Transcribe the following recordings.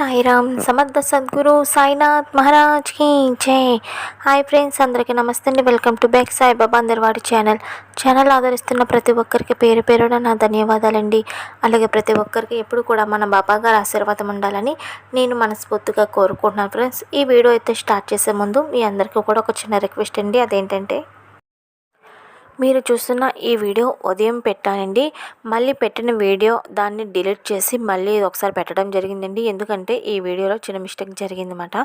సాయిరామ్ సమర్థ సద్గురు సాయినాథ్ మహారాజ్కి జై. హాయ్ ఫ్రెండ్స్ అందరికీ నమస్తే అండి వెల్కమ్ టు బ్యాక్ సాయిబాబా అందరివాడి ఛానల్ ఛానల్ ఆదరిస్తున్న ప్రతి ఒక్కరికి పేరు పేరున నా ధన్యవాదాలండి. అలాగే ప్రతి ఒక్కరికి ఎప్పుడు కూడా మన బాబా గారి ఆశీర్వాదం ఉండాలని నేను మనస్ఫూర్తిగా కోరుకుంటున్నాను ఫ్రెండ్స్ ఈ వీడియో అయితే స్టార్ట్ చేసే ముందు మీ అందరికీ కూడా ఒక చిన్న రిక్వెస్ట్ అండి. అదేంటంటే మీరు చూస్తున్న ఈ వీడియో ఉదయం పెట్టానండి. మళ్ళీ పెట్టిన వీడియో దాన్ని డిలీట్ చేసి మళ్ళీ ఒకసారి పెట్టడం జరిగిందండి. ఎందుకంటే ఈ వీడియోలో చిన్న మిస్టేక్ జరిగిందన్నమాట.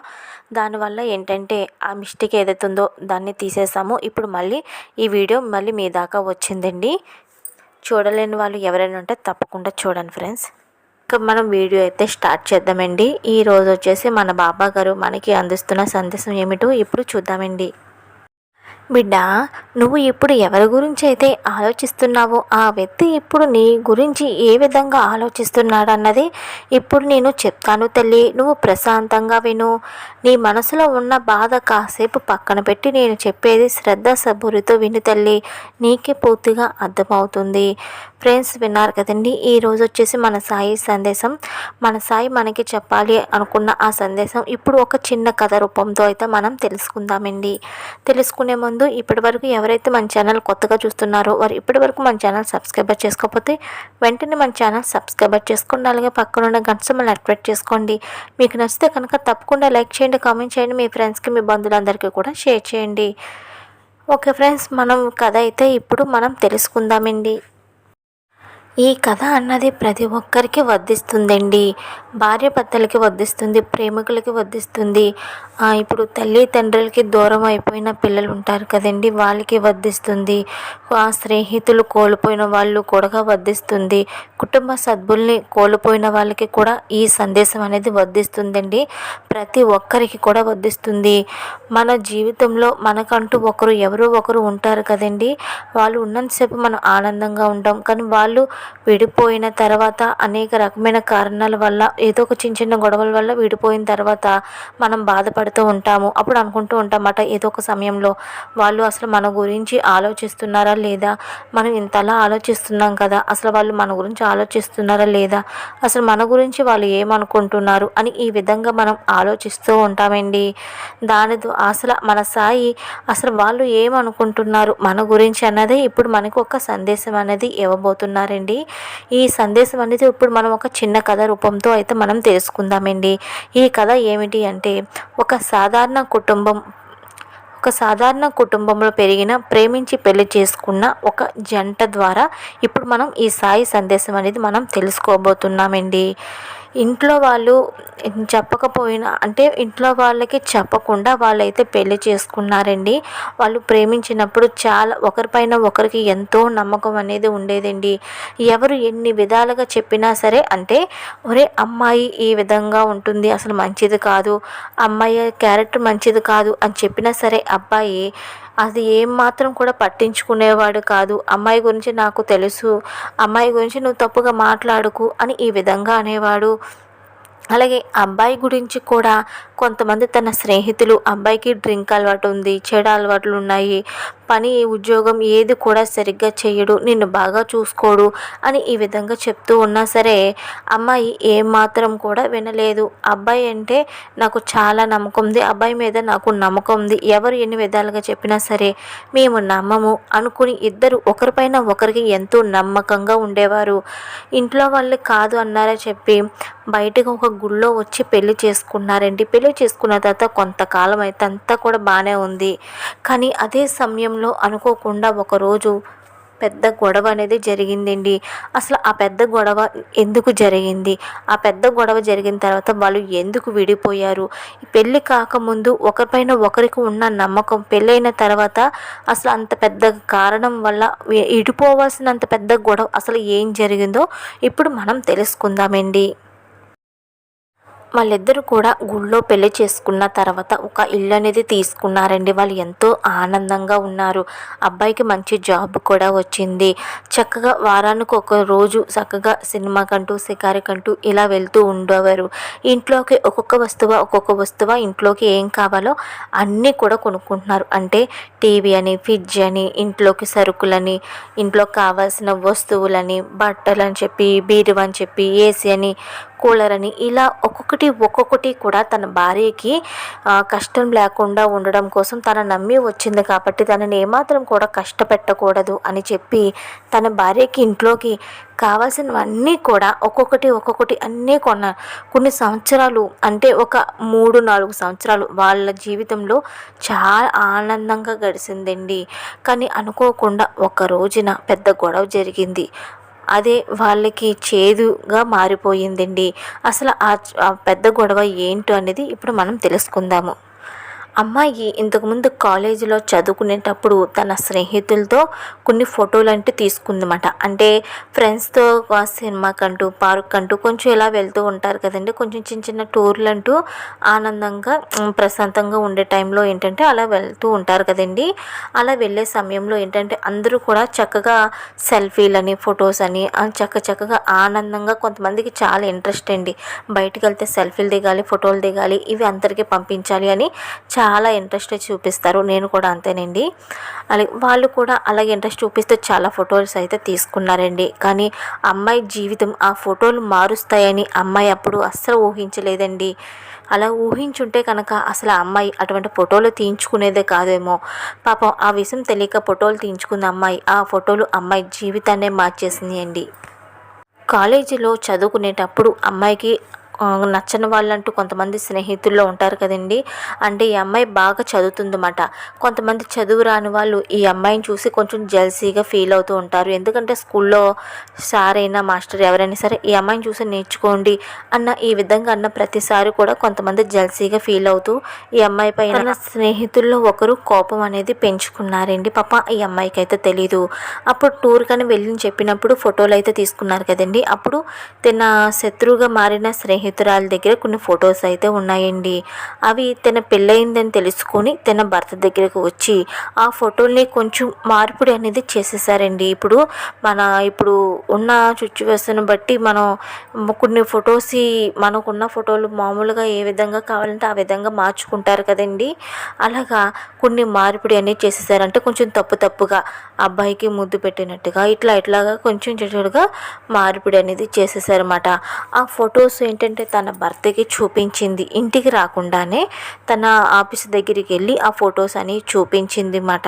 దానివల్ల ఏంటంటే ఆ మిస్టేక్ ఏదైతే ఉందో దాన్ని తీసేసాము. ఇప్పుడు మళ్ళీ ఈ వీడియో మళ్ళీ మీ దాకా వచ్చిందండి. చూడలేని వాళ్ళు ఎవరైనా ఉంటే తప్పకుండా చూడండి ఫ్రెండ్స్. ఇక మనం వీడియో అయితే స్టార్ట్ చేద్దామండి. ఈ రోజు వచ్చేసి మన బాబా గారు మనకి అందిస్తున్న సందేశం ఏమిటో ఇప్పుడు చూద్దామండి. బిడ్డ నువ్వు ఇప్పుడు ఎవరి గురించి అయితే ఆలోచిస్తున్నావో ఆ వ్యక్తి ఇప్పుడు నీ గురించి ఏ విధంగా ఆలోచిస్తున్నాడు అన్నది ఇప్పుడు నేను చెప్తాను తల్లి. నువ్వు ప్రశాంతంగా విను. నీ మనసులో ఉన్న బాధ కాసేపు పక్కన పెట్టి నేను చెప్పేది శ్రద్ధ సబురితో విను తల్లి. నీకే పూర్తిగా అర్థమవుతుంది. ఫ్రెండ్స్ విన్నారు కదండి. ఈరోజు వచ్చేసి మన సాయి సందేశం. మన సాయి మనకి చెప్పాలి అనుకున్న ఆ సందేశం ఇప్పుడు ఒక చిన్న కథ రూపంతో అయితే మనం తెలుసుకుందామండి. తెలుసుకునే ముందు ఇప్పటివరకు ఎవరైతే మన ఛానల్ కొత్తగా చూస్తున్నారో వారు ఇప్పటి వరకు మన ఛానల్ సబ్స్క్రైబర్ చేసుకోకపోతే వెంటనే మన ఛానల్ సబ్స్క్రైబర్ చేసుకోండి అలాగే పక్కనున్న గంట మళ్ళీ యాక్టివేట్ చేసుకోండి. మీకు నచ్చితే కనుక తప్పకుండా లైక్ చేయండి కామెంట్ చేయండి మీ ఫ్రెండ్స్కి మీ బంధువులందరికీ కూడా షేర్ చేయండి. ఓకే ఫ్రెండ్స్ మనం కథ అయితే ఇప్పుడు మనం తెలుసుకుందామండి. ఈ కథ అన్నది ప్రతి ఒక్కరికి వర్ధిస్తుందండి భార్య భర్తలకి వర్ధిస్తుంది ప్రేమికులకి వర్ధిస్తుంది ఇప్పుడు తల్లి తండ్రులకి దూరం అయిపోయిన పిల్లలు ఉంటారు కదండి వాళ్ళకి వర్ధిస్తుంది ఆ స్నేహితులు కోల్పోయిన వాళ్ళు కూడా వర్ధిస్తుంది కుటుంబ సభ్యుల్ని కోల్పోయిన వాళ్ళకి కూడా ఈ సందేశం అనేది వర్ధిస్తుందండి ప్రతి ఒక్కరికి కూడా వర్ధిస్తుంది మన జీవితంలో మనకంటూ ఒకరు ఎవరో ఒకరు ఉంటారు కదండి. వాళ్ళు ఉన్నంతసేపు మనం ఆనందంగా ఉంటాం. కానీ వాళ్ళు విడిపోయిన తర్వాత అనేక రకమైన కారణాల వల్ల ఏదో ఒక చిన్న చిన్న గొడవల వల్ల విడిపోయిన తర్వాత మనం బాధపడుతూ ఉంటాము. అప్పుడు అనుకుంటూ ఉంటామట ఏదో ఒక సమయంలో వాళ్ళు అసలు మన గురించి ఆలోచిస్తున్నారా లేదా? మనం ఇంతలా ఆలోచిస్తున్నాం కదా అసలు వాళ్ళు మన గురించి ఆలోచిస్తున్నారా లేదా? అసలు మన గురించి వాళ్ళు ఏమనుకుంటున్నారు అని ఈ విధంగా మనం ఆలోచిస్తూ ఉంటామండి. దానితో అసలు మన సాయి అసలు వాళ్ళు ఏమనుకుంటున్నారు మన గురించి అన్నదే ఇప్పుడు మనకు ఒక సందేశం అనేది ఇవ్వబోతున్నారండి. ఈ సందేశం అనేది ఇప్పుడు మనం ఒక చిన్న కథ రూపంతో అయితే మనం తెలుసుకుందామండి. ఈ కథ ఏమిటి అంటే ఒక సాధారణ కుటుంబం ఒక సాధారణ కుటుంబంలో పెరిగిన ప్రేమించి పెళ్ళి చేసుకున్న ఒక జంట ద్వారా ఇప్పుడు మనం ఈ సాయి సందేశం అనేది మనం తెలుసుకోబోతున్నామండి. ఇంట్లో వాళ్ళు చెప్పకపోయినా అంటే ఇంట్లో వాళ్ళకి చెప్పకుండా వాళ్ళైతే పెళ్ళి చేసుకున్నారండి. వాళ్ళు ప్రేమించినప్పుడు చాలా ఒకరిపైన ఒకరికి ఎంతో నమ్మకం అనేది ఉండేదండి. ఎవరు ఎన్ని విధాలుగా చెప్పినా సరే అంటే ఒరే అమ్మాయి ఈ విధంగా ఉంటుంది అసలు మంచిది కాదు అమ్మాయి క్యారెక్టర్ మంచిది కాదు అని చెప్పినా సరే అబ్బాయి అది ఏం మాత్రం కూడా పట్టించుకునేవాడు కాదు. అమ్మాయి గురించి నాకు తెలుసు. అమ్మాయి గురించి నువ్వు తప్పుగా మాట్లాడుకు అని ఈ విధంగా అనేవాడు. అలాగే అబ్బాయి గురించి కూడా కొంతమంది తన స్నేహితులు అబ్బాయికి డ్రింక్ అలవాటు ఉంది చెడు అలవాట్లు ఉన్నాయి పని ఉద్యోగం ఏది కూడా సరిగ్గా చేయడు నిన్ను బాగా చూసుకోడు అని ఈ విధంగా చెప్తూ ఉన్నా సరే అమ్మాయి ఏమాత్రం కూడా వినలేదు. అబ్బాయి అంటే నాకు చాలా నమ్మకం ఉంది. అబ్బాయి మీద నాకు నమ్మకం ఉంది. ఎవరు ఎన్ని విధాలుగా చెప్పినా సరే మేము నమ్మము అనుకుని ఇద్దరు ఒకరిపైన ఒకరికి ఎంతో నమ్మకంగా ఉండేవారు. ఇంట్లో వాళ్ళు కాదు అన్నారా చెప్పి బయటకు ఒక గుళ్ళో వచ్చి పెళ్ళి చేసుకున్నారండి. పెళ్ళి చేసుకున్న తర్వాత కొంతకాలం అయితే అంతా కూడా బాగానే ఉంది. కానీ అదే సమయంలో అనుకోకుండా ఒకరోజు పెద్ద గొడవ అనేది జరిగిందండి. అసలు ఆ పెద్ద గొడవ ఎందుకు జరిగింది? ఆ పెద్ద గొడవ జరిగిన తర్వాత వాళ్ళు ఎందుకు విడిపోయారు? పెళ్ళి కాకముందు ఒకరిపైన ఒకరికి ఉన్న నమ్మకం పెళ్ళైన తర్వాత అసలు అంత పెద్ద కారణం వల్ల విడిపోవాల్సినంత పెద్ద గొడవ అసలు ఏం జరిగిందో ఇప్పుడు మనం తెలుసుకుందామండి. వాళ్ళిద్దరూ కూడా గుళ్ళో పెళ్ళి చేసుకున్న తర్వాత ఒక ఇల్లు అనేది తీసుకున్నారండి. వాళ్ళు ఎంతో ఆనందంగా ఉన్నారు. అబ్బాయికి మంచి జాబ్ కూడా వచ్చింది. చక్కగా వారానికి ఒక రోజు చక్కగా సినిమాకంటూ షికారికంటూ ఇలా వెళ్తూ ఉండేవారు. ఇంట్లోకి ఒక్కొక్క వస్తువు ఒక్కొక్క వస్తువు ఇంట్లోకి ఏం కావాలో అన్నీ కూడా కొనుక్కుంటున్నారు. అంటే టీవీ అని ఫ్రిడ్జ్ అని ఇంట్లోకి సరుకులని ఇంట్లో కావాల్సిన వస్తువులని బట్టలు అని చెప్పి బీరువా అని చెప్పి ఏసీ అని కూలర్ అని ఇలా ఒక్కొక్కటి ఒక్కొక్కటి కూడా తన భార్యకి కష్టం లేకుండా ఉండడం కోసం తన నమ్మి వచ్చింది కాబట్టి తనని ఏమాత్రం కూడా కష్టపెట్టకూడదు అని చెప్పి తన భార్యకి ఇంట్లోకి కావాల్సినవన్నీ కూడా ఒక్కొక్కటి ఒక్కొక్కటి అన్నీ కొన్న కొన్ని సంవత్సరాలు అంటే ఒక మూడు నాలుగు సంవత్సరాలు వాళ్ళ జీవితంలో చాలా ఆనందంగా గడిచిందండి కానీ అనుకోకుండా ఒక రోజున పెద్ద గొడవ జరిగింది. అదే వాళ్ళకి చేదుగా మారిపోయిందండి. అసలు ఆ పెద్ద గొడవ ఏంటో అనేది ఇప్పుడు మనం తెలుసుకుందాము. అమ్మాయి ఇంతకుముందు కాలేజీలో చదువుకునేటప్పుడు తన స్నేహితులతో కొన్ని ఫోటోలు అంటే తీసుకుందన్నమాట. అంటే ఫ్రెండ్స్తో సినిమాకంటూ పార్క్ అంటూ కొంచెం ఇలా వెళ్తూ ఉంటారు కదండి. కొంచెం చిన్న చిన్న టూర్లు అంటూ ఆనందంగా ప్రశాంతంగా ఉండే టైంలో ఏంటంటే అలా వెళ్తూ ఉంటారు కదండి. అలా వెళ్ళే సమయంలో ఏంటంటే అందరూ కూడా చక్కగా సెల్ఫీలని ఫొటోస్ అని చక్క చక్కగా ఆనందంగా కొంతమందికి చాలా ఇంట్రెస్ట్ అండి. బయటకు వెళ్తే సెల్ఫీలు దిగాలి ఫోటోలు దిగాలి ఇవి అందరికీ పంపించాలి అని చాలా చాలా ఇంట్రెస్ట్ చూపిస్తారు. నేను కూడా అంతేనండి. అలాగే వాళ్ళు కూడా అలాగే ఇంట్రెస్ట్ చూపిస్తూ చాలా ఫొటోస్ అయితే తీసుకున్నారండి. కానీ అమ్మాయి జీవితం ఆ ఫోటోలు మారుస్తాయని అమ్మాయి అప్పుడు అస్సలు ఊహించలేదండి. అలా ఊహించుంటే కనుక అసలు ఆ అమ్మాయి అటువంటి ఫోటోలు తీయించుకునేదే కాదేమో. పాపం ఆ విషయం తెలియక ఫోటోలు తీయించుకున్న అమ్మాయి ఆ ఫోటోలు అమ్మాయి జీవితాన్నే మార్చేసింది అండి. కాలేజీలో చదువుకునేటప్పుడు అమ్మాయికి నచ్చని వాళ్ళంటూ కొంతమంది స్నేహితుల్లో ఉంటారు కదండి. అంటే ఈ అమ్మాయి బాగా చదువుతుందన్నమాట. కొంతమంది చదువు రాని వాళ్ళు ఈ అమ్మాయిని చూసి కొంచెం జెల్సీగా ఫీల్ అవుతూ ఉంటారు. ఎందుకంటే స్కూల్లో సార్ అయినా మాస్టర్ ఎవరైనా సరే ఈ అమ్మాయిని చూసి నేర్చుకోండి అన్న ఈ విధంగా అన్న ప్రతిసారి కూడా కొంతమంది జెల్సీగా ఫీల్ అవుతూ ఈ అమ్మాయి పైన స్నేహితుల్లో ఒకరు కోపం అనేది పెంచుకున్నారండి. పాప ఈ అమ్మాయికి అయితే తెలీదు. అప్పుడు టూర్ కానీ వెళ్ళి చెప్పినప్పుడు ఫోటోలు అయితే తీసుకున్నారు కదండి. అప్పుడు తన శత్రువుగా మారిన స్నేహితురాల దగ్గర కొన్ని ఫొటోస్ అయితే ఉన్నాయండి. అవి తన పెళ్ళయిందని తెలుసుకొని తన భర్త దగ్గరకు వచ్చి ఆ ఫోటోల్ని కొంచెం మార్పిడి అనేది చేసేసారండి. ఇప్పుడు మన ఇప్పుడు ఉన్న సిచ్యువేషన్ బట్టి మనం కొన్ని ఫొటోస్ మనకున్న ఫోటోలు మామూలుగా ఏ విధంగా కావాలంటే ఆ విధంగా మార్చుకుంటారు కదండి. అలాగా కొన్ని మార్పిడి అనేది చేసేసారంటే కొంచెం తప్పు తప్పుగా అబ్బాయికి ముద్దు పెట్టినట్టుగా ఇట్లా ఇట్లాగా కొంచెం చెడుగా మార్పిడి అనేది చేసేసారన్నమాట. ఆ ఫొటోస్ ఏంటంటే తన భర్తకి చూపించింది ఇంటికి రాకుండానే తన ఆఫీస్ దగ్గరికి వెళ్ళి ఆ ఫొటోస్ అని చూపించింది అన్నమాట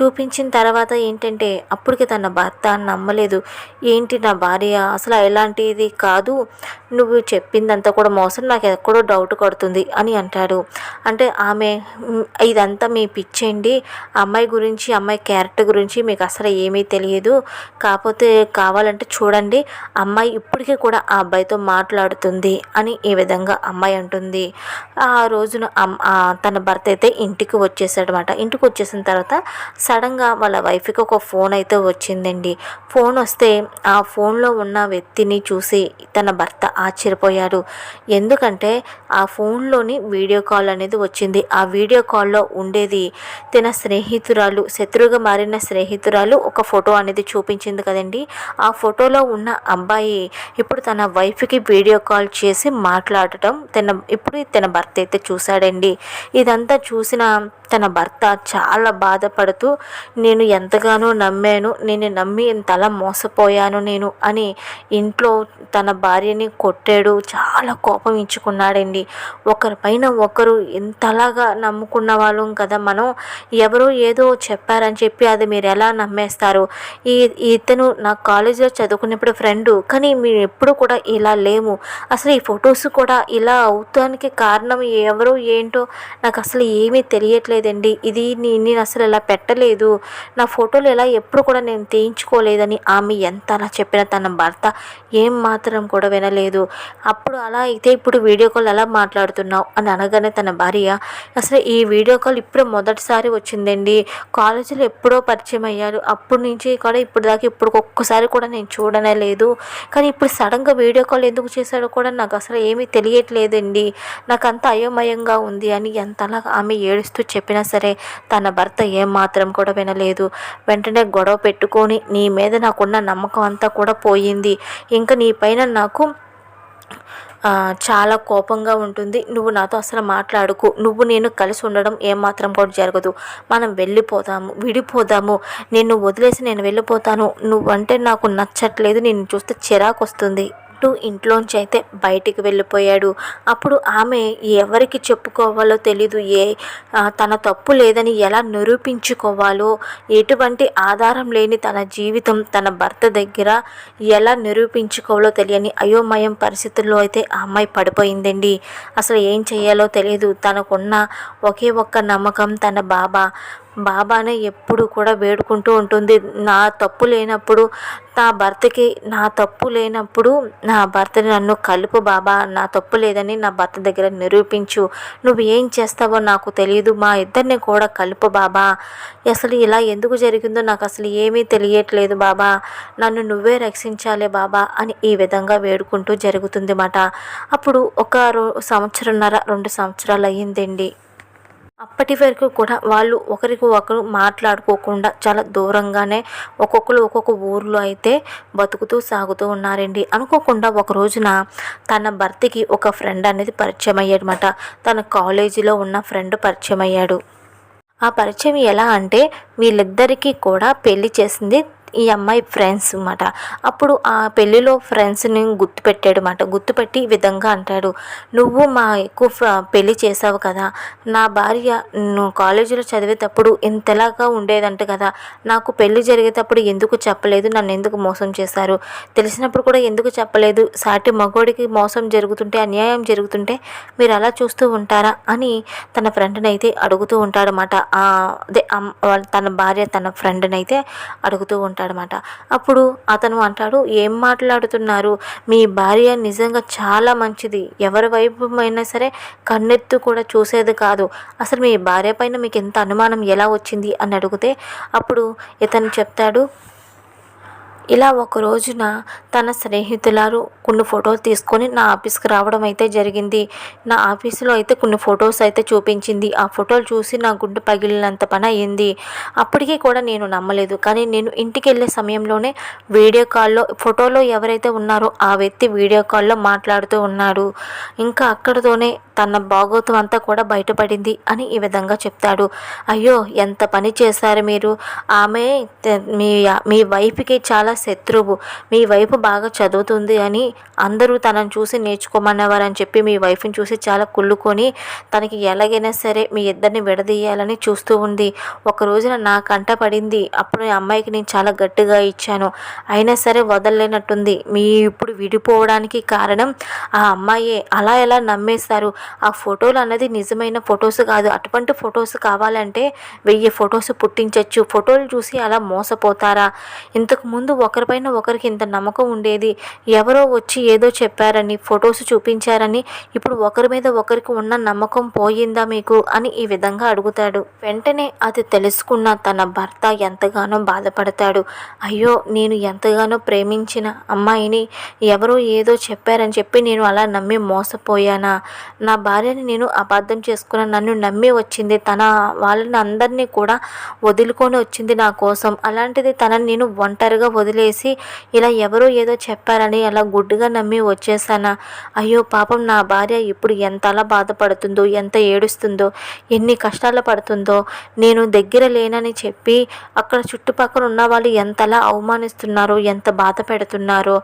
చూపించిన తర్వాత ఏంటంటే అప్పటికి తన భర్త నమ్మలేదు. ఏంటి నా భార్య? అసలు ఎలాంటిది కాదు? నువ్వు చెప్పిందంతా కూడా మోసం నాకు ఎక్కడో డౌట్ కొడుతుంది అని అంటాడు. అంటే ఆమె ఇదంతా మీ పిచ్చండి అమ్మాయి గురించి అమ్మాయి క్యారెక్టర్ గురించి మీకు అసలు ఏమీ తెలియదు. కాకపోతే కావాలంటే చూడండి అమ్మాయి ఇప్పటికీ కూడా ఆ అబ్బాయితో మాట్లాడుతుంది అని ఈ విధంగా అమ్మాయి అంటుంది. ఆ రోజున తన భర్త అయితే ఇంటికి వచ్చేసాడనమాట ఇంటికి వచ్చేసిన తర్వాత సడన్గా వాళ్ళ వైఫ్కి ఒక ఫోన్ అయితే వచ్చిందండి. ఫోన్ వస్తే ఆ ఫోన్లో ఉన్న వ్యక్తిని చూసి తన భర్త ఆశ్చర్యపోయాడు. ఎందుకంటే ఆ ఫోన్లోని వీడియో కాల్ అనేది వచ్చింది. ఆ వీడియో కాల్లో ఉండేది తన స్నేహితురాలు శత్రువుగా మారిన స్నేహితురాలు ఒక ఫోటో అనేది చూపించింది కదండి. ఆ ఫోటోలో ఉన్న అబ్బాయి ఇప్పుడు తన వైఫ్కి వీడియో కాల్ చే చేసి మాట్లాడటం తన ఇప్పుడు తన భర్త అయితే చూశాడండి. ఇదంతా చూసిన తన భర్త చాలా బాధపడుతూ నేను ఎంతగానో నమ్మాను నేను నమ్మి ఇంతలా మోసపోయాను నేను అని ఇంట్లో తన భార్యని కొట్టాడు. చాలా కోపం ఇచ్చుకున్నాడండి. ఒకరిపైన ఒకరు ఇంతలాగా నమ్ముకున్న వాళ్ళం కదా మనం. ఎవరో ఏదో చెప్పారని చెప్పి అది మీరు ఎలా నమ్మేస్తారు? ఈ ఇతను నా కాలేజీలో చదువుకునేప్పుడు ఫ్రెండు కానీ మేము ఎప్పుడు కూడా ఇలా లేము. అసలు ఈ ఫొటోస్ కూడా ఇలా అవుతానికి కారణం ఎవరు ఏంటో నాకు అసలు ఏమీ తెలియట్లేదండి. ఇది నేను అసలు ఇలా పెట్టలేదు. నా ఫోటోలు ఇలా ఎప్పుడు కూడా నేను తీయించుకోలేదని ఆమె ఎంత అలా చెప్పిన తన భర్త ఏం మాత్రం కూడా వినలేదు. అప్పుడు అలా అయితే ఇప్పుడు వీడియో కాల్ ఎలా మాట్లాడుతున్నావు అని అనగానే తన భార్య అసలు ఈ వీడియో కాల్ ఇప్పుడు మొదటిసారి వచ్చిందండి. కాలేజీలో ఎప్పుడో పరిచయం అయ్యారు. అప్పటి నుంచి కూడా ఇప్పుడు దాకా ఇప్పుడు ఒక్కసారి కూడా నేను చూడనే లేదు. కానీ ఇప్పుడు సడన్గా వీడియో కాల్ ఎందుకు చేశాడో కూడా నాకు నాకు అసలు ఏమీ తెలియట్లేదండి. నాకు అంత అయోమయంగా ఉంది అని ఎంతలా ఆమె ఏడుస్తూ చెప్పినా సరే తన భర్త ఏం మాత్రం కూడా వినలేదు. వెంటనే గొడవ పెట్టుకొని నీ మీద నాకున్న నమ్మకం అంతా కూడా పోయింది. ఇంకా నీ పైన నాకు చాలా కోపంగా ఉంటుంది. నువ్వు నాతో అసలు మాట్లాడుకు. నువ్వు నేను కలిసి ఉండడం ఏమాత్రం కూడా జరగదు. మనం వెళ్ళిపోదాము విడిపోదాము. నిన్ను వదిలేసి నేను వెళ్ళిపోతాను. నువ్వంటే నాకు నచ్చట్లేదు. నేను చూస్తే చిరాకు వస్తుంది అంటూ ఇంట్లోంచి అయితే బయటికి వెళ్ళిపోయాడు. అప్పుడు ఆమె ఎవరికి చెప్పుకోవాలో తెలీదు. ఏ తన తప్పు లేదని ఎలా నిరూపించుకోవాలో ఎటువంటి ఆధారం లేని తన జీవితం తన భర్త దగ్గర ఎలా నిరూపించుకోవాలో తెలియని అయోమయం పరిస్థితుల్లో అయితే ఆ అమ్మాయి పడిపోయిందండి. అసలు ఏం చేయాలో తెలియదు తనకున్న ఒకే ఒక్క నమ్మకం తన బాబా. బాబానే ఎప్పుడు కూడా వేడుకుంటూ ఉంటుంది. నా తప్పు లేనప్పుడు నా భర్తకి నా తప్పు లేనప్పుడు నా భర్తని నన్ను కలుపు బాబా నా తప్పు లేదని నా భర్త దగ్గర నిరూపించు. నువ్వు ఏం చేస్తావో నాకు తెలియదు. మా ఇద్దరిని కూడా కలుపు బాబా. అసలు ఇలా ఎందుకు జరిగిందో నాకు అసలు ఏమీ తెలియట్లేదు బాబా. నన్ను నువ్వే రక్షించాలి బాబా అని ఈ విధంగా వేడుకుంటూ జరుగుతుంది మాట అప్పుడు ఒక రో సంవత్సరంన్నర రెండు సంవత్సరాలు అయ్యిందండి. అప్పటి వరకు కూడా వాళ్ళు ఒకరికి ఒకరు మాట్లాడుకోకుండా చాలా దూరంగానే ఒక్కొక్కరు ఒక్కొక్క ఊర్లో అయితే బతుకుతూ సాగుతూ ఉన్నారండి. అనుకోకుండా ఒక రోజున తన భర్తకి ఒక ఫ్రెండ్ అనేది పరిచయం అయ్యాడనమాట తన కాలేజీలో ఉన్న ఫ్రెండ్ పరిచయం అయ్యాడు. ఆ పరిచయం ఎలా అంటే వీళ్ళిద్దరికీ కూడా పెళ్ళి చేసింది ఈ అమ్మాయి ఫ్రెండ్స్ అనమాట అప్పుడు ఆ పెళ్ళిలో ఫ్రెండ్స్ని గుర్తుపెట్టాడు అనమాట గుర్తుపెట్టి ఈ విధంగా అంటాడు. నువ్వు మా ఎక్కువ పెళ్ళి పెళ్ళి చేసావు కదా. నా భార్య నువ్వు కాలేజీలో చదివేటప్పుడు ఇంతలాగా ఉండేదంట కదా. నాకు పెళ్ళి జరిగేటప్పుడు ఎందుకు చెప్పలేదు? నన్ను ఎందుకు మోసం చేశారు? తెలిసినప్పుడు కూడా ఎందుకు చెప్పలేదు? సాటి మగోడికి మోసం జరుగుతుంటే అన్యాయం జరుగుతుంటే మీరు అలా చూస్తూ ఉంటారా? అని తన ఫ్రెండ్ని అయితే అడుగుతూ ఉంటాడనమాట అదే అమ్- వాళ్ళ- తన భార్య తన ఫ్రెండ్ని అయితే అడుగుతూ ఉంటాడు అంటాడనమాట అప్పుడు అతను అంటాడు ఏం మాట్లాడుతున్నారు? మీ భార్య నిజంగా చాలా మంచిది. ఎవరి వైపు అయినా సరే కన్నెత్తు కూడా చూసేది కాదు. అసలు మీ భార్య పైన మీకు ఎంత అనుమానం ఎలా వచ్చింది? అని అడిగితే అప్పుడు ఇతను చెప్తాడు ఇలా ఒక రోజున తన స్నేహితులారు కొన్ని ఫోటోలు తీసుకొని నా ఆఫీస్కి రావడం అయితే జరిగింది. నా ఆఫీసులో అయితే కొన్ని ఫొటోస్ అయితే చూపించింది. ఆ ఫోటోలు చూసి నా గుండె పగిలినంత పని అయ్యింది అప్పటికీ కూడా నేను నమ్మలేదు. కానీ నేను ఇంటికి వెళ్ళే సమయంలోనే వీడియో కాల్లో ఫోటోలో ఎవరైతే ఉన్నారో ఆ వ్యక్తి వీడియో కాల్లో మాట్లాడుతూ ఉన్నాడు ఇంకా అక్కడితోనే తన భాగోతం అంతా కూడా బయటపడింది అని ఈ విధంగా చెప్తాడు. అయ్యో ఎంత పని చేశారు మీరు. ఆమె మీ మీ వైఫ్కి చాలా శత్రువు. మీ వైఫ్ బాగా చదువుతుంది అని అందరూ తనను చూసి నేర్చుకోమన్నవారని చెప్పి మీ వైఫ్ని చూసి చాలా కుళ్ళుకొని తనకి ఎలాగైనా సరే మీ ఇద్దరిని విడదీయాలని చూస్తూ ఉంది. ఒక రోజున నా కంట పడింది. అప్పుడు అమ్మాయికి నేను చాలా గట్టిగా ఇచ్చాను. అయినా సరే వదలలేనట్టుంది. మీ ఇప్పుడు విడిపోవడానికి కారణం ఆ అమ్మాయే. అలా ఎలా నమ్మేస్తారు ఆ ఫోటోలు అన్నది నిజమైన ఫొటోస్ కాదు. అటువంటి ఫొటోస్ కావాలంటే వెయ్యి ఫొటోస్ పుట్టించవచ్చు ఫోటోలు చూసి అలా మోసపోతారా? ఇంతకు ముందు ఒకరిపైన ఒకరికి ఇంత నమ్మకం ఉండేది? ఎవరో వచ్చి ఏదో చెప్పారని ఫొటోస్ చూపించారని ఇప్పుడు ఒకరి మీద ఒకరికి ఉన్న నమ్మకం పోయిందా మీకు? అని ఈ విధంగా అడుగుతాడు. వెంటనే అది తెలుసుకున్న తన భర్త ఎంతగానో బాధపడతాడు. అయ్యో నేను ఎంతగానో ప్రేమించిన అమ్మాయిని ఎవరో ఏదో చెప్పారని చెప్పి నేను అలా నమ్మి మోసపోయానా? నా భార్యని నేను అబద్ధం చేసుకున్న నన్ను నమ్మి వచ్చింది. తన వాళ్ళని అందరినీ కూడా వదులుకొని వచ్చింది నా కోసం. అలాంటిది తనని నేను ఒంటరిగా వదిలి వదిలేసి ఇలా ఎవరో ఏదో చెప్పారని అలా గుడ్డుగా నమ్మి వచ్చేసానా? అయ్యో పాపం నా భార్య ఇప్పుడు ఎంతలా బాధపడుతుందో ఎంత ఏడుస్తుందో ఎన్ని కష్టాలు పడుతుందో నేను దగ్గర లేనని చెప్పి అక్కడ చుట్టుపక్కల ఉన్న వాళ్ళు ఎంతలా అవమానిస్తున్నారో ఎంత బాధ పెడుతున్నారో.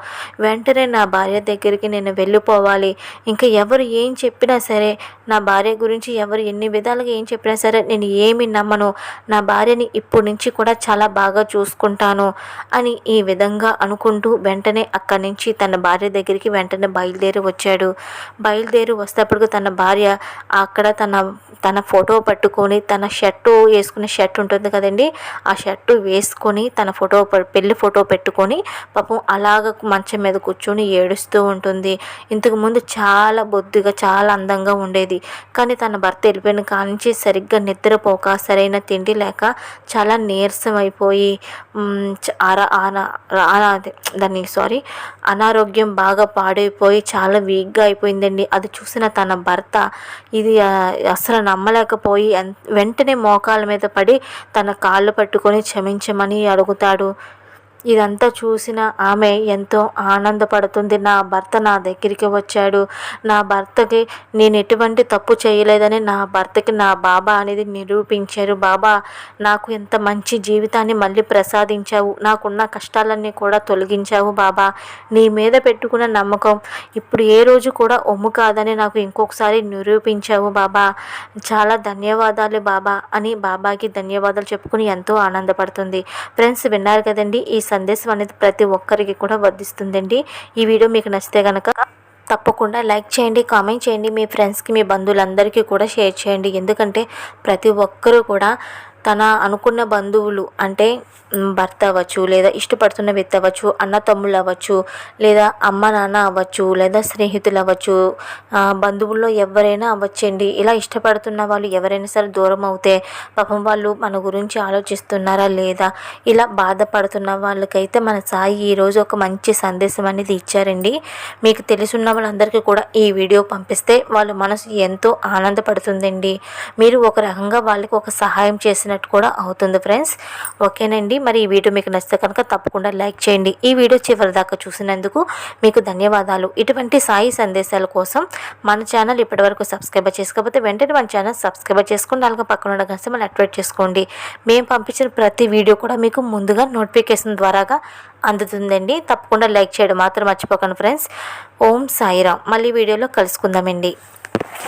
వెంటనే నా భార్య దగ్గరికి నేను వెళ్ళిపోవాలి. ఇంకా ఎవరు ఏం చెప్పినా సరే నా భార్య గురించి ఎవరు ఎన్ని విధాలుగా ఏం చెప్పినా సరే నేను ఏమి నమ్మను. నా భార్యని ఇప్పటి నుంచి కూడా చాలా బాగా చూసుకుంటాను అని ఈ ఈ విధంగా అనుకుంటూ వెంటనే అక్కడి నుంచి తన భార్య దగ్గరికి వెంటనే బయలుదేరి వచ్చాడు. బయలుదేరి వస్తేప్పటికి తన భార్య అక్కడ తన తన ఫోటో పట్టుకొని తన షర్టు వేసుకునే షర్ట్ ఉంటుంది కదండి ఆ షర్టు వేసుకొని తన ఫోటో పెళ్ళి ఫోటో పెట్టుకొని పాపం అలాగ మంచం మీద కూర్చొని ఏడుస్తూ ఉంటుంది. ఇంతకు ముందు చాలా బొద్దుగా చాలా అందంగా ఉండేది. కానీ తన భర్త వెళ్ళిపోయిన కానించి సరిగ్గా నిద్రపోక సరైన తిండి లేక చాలా నీరసం అయిపోయి అర ఆర అదే, దాన్ని సారీ అనారోగ్యం బాగా పాడైపోయి చాలా వీక్గా అయిపోయిందండి. అది చూసిన తన భర్త ఇది అసలు నమ్మలేకపోయి వెంటనే మోకాల మీద పడి తన కాళ్ళు పట్టుకొని క్షమించమని అడుగుతాడు. ఇదంతా చూసిన ఆమె ఎంతో ఆనందపడుతుంది. నా భర్త నా దగ్గరికి వచ్చాడు. నా భర్తకి నేను ఎటువంటి తప్పు చేయలేదని నా భర్తకి నా బాబా అనేది నిరూపించారు. బాబా నాకు ఎంత మంచి జీవితాన్ని మళ్ళీ ప్రసాదించావు. నాకున్న కష్టాలన్నీ కూడా తొలగించావు బాబా. నీ మీద పెట్టుకున్న నమ్మకం ఇప్పుడు ఏ రోజు కూడా ఒమ్ము కాదని నాకు ఇంకొకసారి నిరూపించావు బాబా. చాలా ధన్యవాదాలు బాబా అని బాబాకి ధన్యవాదాలు చెప్పుకుని ఎంతో ఆనందపడుతుంది. ఫ్రెండ్స్ విన్నారు కదండి ఈ సందేశం అనేది ప్రతి ఒక్కరికి కూడా వర్ధిస్తుందండి ఈ వీడియో మీకు నచ్చితే కనుక తప్పకుండా లైక్ చేయండి కామెంట్ చేయండి. మీ ఫ్రెండ్స్కి మీ బంధువులందరికీ కూడా షేర్ చేయండి. ఎందుకంటే ప్రతి ఒక్కరూ కూడా తన అనుకున్న బంధువులు అంటే భర్త అవ్వచ్చు లేదా ఇష్టపడుతున్న వ్యక్తి అవ్వచ్చు అన్న తమ్ముళ్ళు అవ్వచ్చు లేదా అమ్మ నాన్న అవ్వచ్చు లేదా స్నేహితులు అవ్వచ్చు బంధువుల్లో ఎవరైనా అవ్వచ్చండి. ఇలా ఇష్టపడుతున్న వాళ్ళు ఎవరైనా సరే దూరం అవుతే పాపం వాళ్ళు మన గురించి ఆలోచిస్తున్నారా లేదా ఇలా బాధపడుతున్న వాళ్ళకైతే మన సాయి ఈరోజు ఒక మంచి సందేశం అనేది ఇచ్చారండి. మీకు తెలుసున్న వాళ్ళందరికీ కూడా ఈ వీడియో పంపిస్తే వాళ్ళ మనసు ఎంతో ఆనందపడుతుందండి. మీరు ఒక రకంగా వాళ్ళకి ఒక సహాయం చేసిన చేసినట్టు కూడా అవుతుంది ఫ్రెండ్స్. ఓకేనండి. మరి ఈ వీడియో మీకు నచ్చితే కనుక తప్పకుండా లైక్ చేయండి. ఈ వీడియో చివరి దాకా చూసినందుకు మీకు ధన్యవాదాలు. ఇటువంటి సాయి సందేశాల కోసం మన ఛానల్ ఇప్పటివరకు సబ్స్క్రైబ్ చేసుకోకపోతే వెంటనే మన ఛానల్ సబ్స్క్రైబ్ చేసుకోండి అలాగే పక్కన ఉన్న గంట మళ్ళీ యాక్టివేట్ చేసుకోండి. మేము పంపించిన ప్రతి వీడియో కూడా మీకు ముందుగా నోటిఫికేషన్ ద్వారాగా అందుతుందండి. తప్పకుండా లైక్ చేయడం మాత్రం మర్చిపోకండి ఫ్రెండ్స్. ఓం సాయిరామ్. మళ్ళీ వీడియోలో కలుసుకుందామండి.